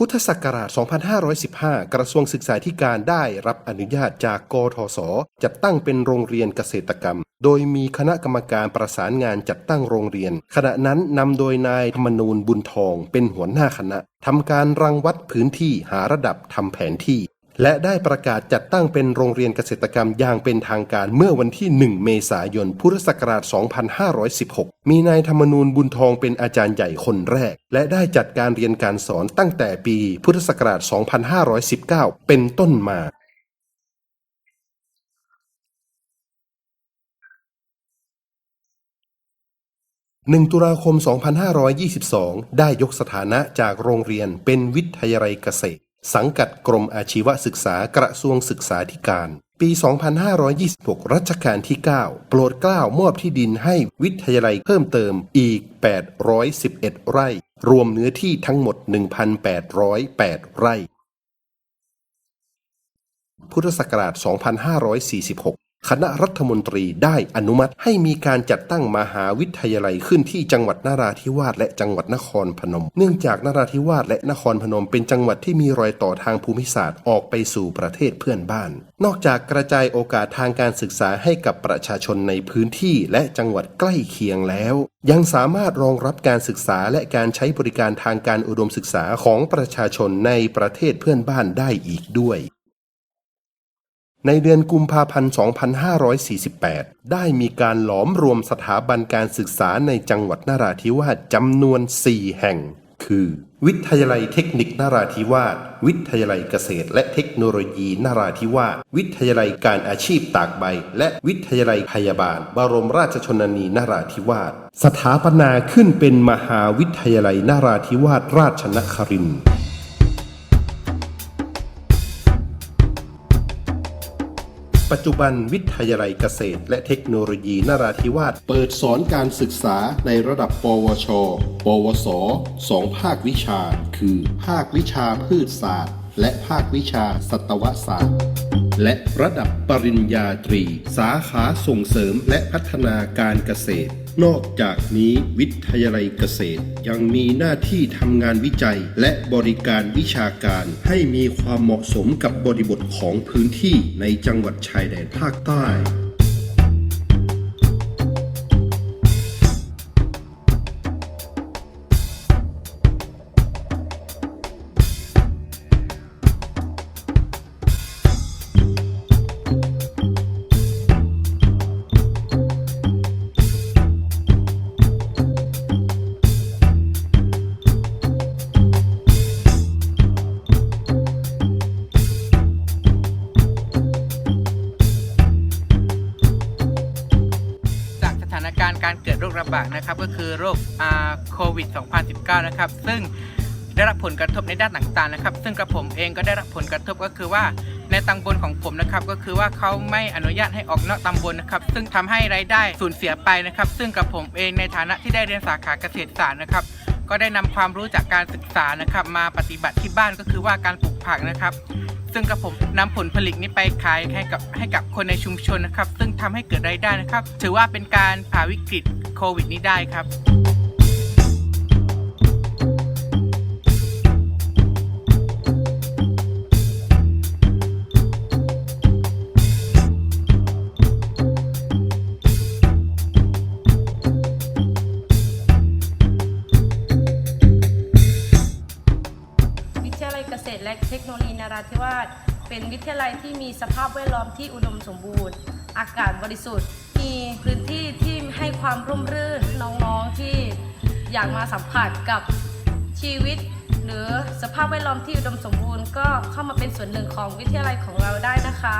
พุทธศักราช 2515 กระทรวงศึกษาธิการได้รับอนุญาตจากกทศจัดตั้งเป็นโรงเรียนเกษตรกรรม โดยมีคณะกรรมการประสานงานจัดตั้งโรงเรียน ขณะนั้นนำโดยนายธรรมนูญบุญทองเป็นหัวหน้าคณะทำการรังวัดพื้นที่หาระดับทำแผนที่ และได้ประกาศจัดตั้งเป็นโรงเรียนเกษตรกรรมอย่างเป็นทางการเมื่อวันที่ 1 เมษายน พุทธศักราช 2516 มีนายธรรมนูญบุญทองเป็นอาจารย์ใหญ่คนแรก และได้จัดการเรียนการสอนตั้งแต่ปีพุทธศักราช 2519 เป็นต้นมา1 ตุลาคม 2522 ได้ยกสถานะจากโรงเรียนเป็นวิทยาลัยเกษตร สังกัดกรมอาชีวศึกษากระทรวงศึกษาธิการ ปี 2526 รัชกาลที่ 9 โปรดเกล้ามอบที่ดินให้วิทยาลัยเพิ่มเติมอีก 811 ไร่ รวมเนื้อที่ทั้งหมด 1,808 ไร่ พุทธศักราช 2546 คณะรัฐมนตรีได้อนุมัติให้มีการจัดตั้งมหาวิทยาลัยขึ้นที่จังหวัดนราธิวาสและจังหวัดนครพนม เนื่องจากนราธิวาสและนครพนม เป็นจังหวัดที่มีรอยต่อทางภูมิศาสตร์ออกไปสู่ประเทศเพื่อนบ้าน นอกจากกระจายโอกาสทางการศึกษาให้กับประชาชนในพื้นที่และจังหวัดใกล้เคียงแล้ว ยังสามารถรองรับการศึกษาและการใช้บริการทางการอุดมศึกษาของประชาชนในประเทศเพื่อนบ้านได้อีกด้วย ในเดือนกุมภาพันธ์ 2548 ได้มีการหลอมรวมสถาบันการศึกษาในจังหวัดนราธิวาสจำนวน 4 แห่ง คือ วิทยาลัยเทคนิคนราธิวาส วิทยาลัยเกษตร และเทคโนโลยีนราธิวาส วิทยาลัยการอาชีพตากใบ และวิทยาลัยพยาบาล บรมราชชนนีนราธิวาส สถาปนาขึ้นเป็นมหาวิทยาลัยนราธิวาสราชนครินทร์ ปัจจุบันวิทยาลัยเกษตร และเทคโนโลยีนราธิวาสเปิดสอนการศึกษาในระดับ ปวช ปวสสองภาควิชา คือ ภาควิชาพืชศาสตร์ และภาควิชาสัตวศาสตร์ และระดับปริญญาตรี สาขาส่งเสริมและพัฒนาการเกษตร นอกจากนี้วิทยาลัยเกษตร ยังมีหน้าที่ทำงานวิจัย และบริการวิชาการให้มีความเหมาะสมกับบริบทของพื้นที่ในจังหวัดชายแดนภาคใต้ การเกิดโรคระบาดนะครับก็คือโรคอ่าโควิด 2019 นะครับ ซึ่งได้รับผลกระทบในด้านต่างๆนะครับ ซึ่งกระผมเองก็ได้รับผลกระทบก็คือว่าในตำบลของผมนะครับ ก็คือว่าเขาไม่อนุญาตให้ออกนอกตำบลนะครับ ซึ่งทำให้รายได้สูญเสียไปนะครับ ซึ่งกระผมเองในฐานะที่ได้เรียนสาขาเกษตรศาสตร์นะครับ ก็ได้นำความรู้จากการศึกษานะครับ มาปฏิบัติที่บ้านก็คือว่าการปลูกผักนะครับ ซึ่งกระผมนำผลผลิตนี้ไปขายให้กับให้กับคนในชุมชนนะครับ ซึ่งทำให้เกิดรายได้นะครับ ถือว่าเป็นการผ่าวิกฤตโควิดนี้ได้ครับ ษตรและเทคโนโลยีนราธิวาสเป็นวิทยาลัยที่มีสภาพแวดล้อมที่อุดมสมบูรณ์ อากาศบริสุทธิ์ มีพื้นที่ที่ให้ความร่มรื่นน้องๆที่อยากมาสัมผัสกับชีวิต หรือสภาพแวดล้อมที่อุดมสมบูรณ์ ก็เข้ามาเป็นส่วนหนึ่งของวิทยาลัยของเราได้นะคะ